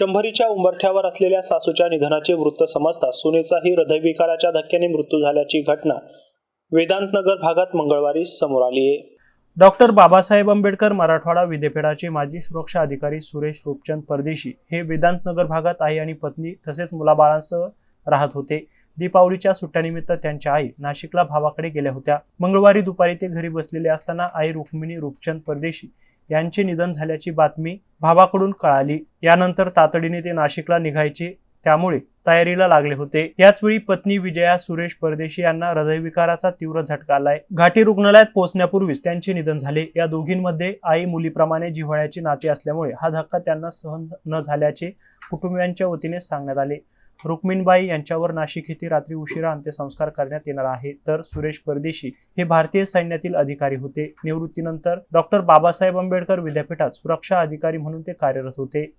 शंभरीच्या उंबरठ्यावर असलेल्या सासूच्या निधनाचे वृत्त समजता सुनेचाही हृदयविकाराच्या धक्क्याने मृत्यू झाल्याची घटना वेदांतनगर भागात मंगळवारी समोर आली आहे. डॉक्टर बाबासाहेब आंबेडकर मराठवाडा विद्यापीठाचे माजी सुरक्षा अधिकारी सुरेश रूपचंद परदेशी हे वेदांतनगर भागात आई आणि पत्नी तसेच मुलाबाळांसह राहत होते. दीपावलीच्या सुट्ट्यानिमित्त त्यांच्या आई नाशिकला भावाकडे गेल्या होत्या. मंगळवारी दुपारी ते घरी बसलेले असताना आई रुक्मिणी रूपचंद परदेशी यांचे निधन झाल्याची बातमी भावाकडून कळाली. यानंतर तातडीने ते नाशिकला निघायचे. त्यामुळे तयारीला लागले होते. याचवेळी पत्नी विजया सुरेश परदेशी यांना हृदयविकाराचा तीव्र झटका आलाय. घाटी रुग्णालयात पोहोचण्यापूर्वीच त्यांचे निधन झाले. या दोघींमध्ये आई मुलीप्रमाणे जिव्हाळ्याची नाते असल्यामुळे हा धक्का त्यांना सहन न झाल्याचे कुटुंबियांच्या वतीने सांगण्यात आले. रुक्मिणबाई यांच्यावर नाशिक येथे रात्री उशिरा अंत्यसंस्कार करण्यात येणार आहे. तर सुरेश परदेशी हे भारतीय सैन्यातील अधिकारी होते. निवृत्तीनंतर डॉक्टर बाबासाहेब आंबेडकर विद्यापीठात सुरक्षा अधिकारी म्हणून ते कार्यरत होते.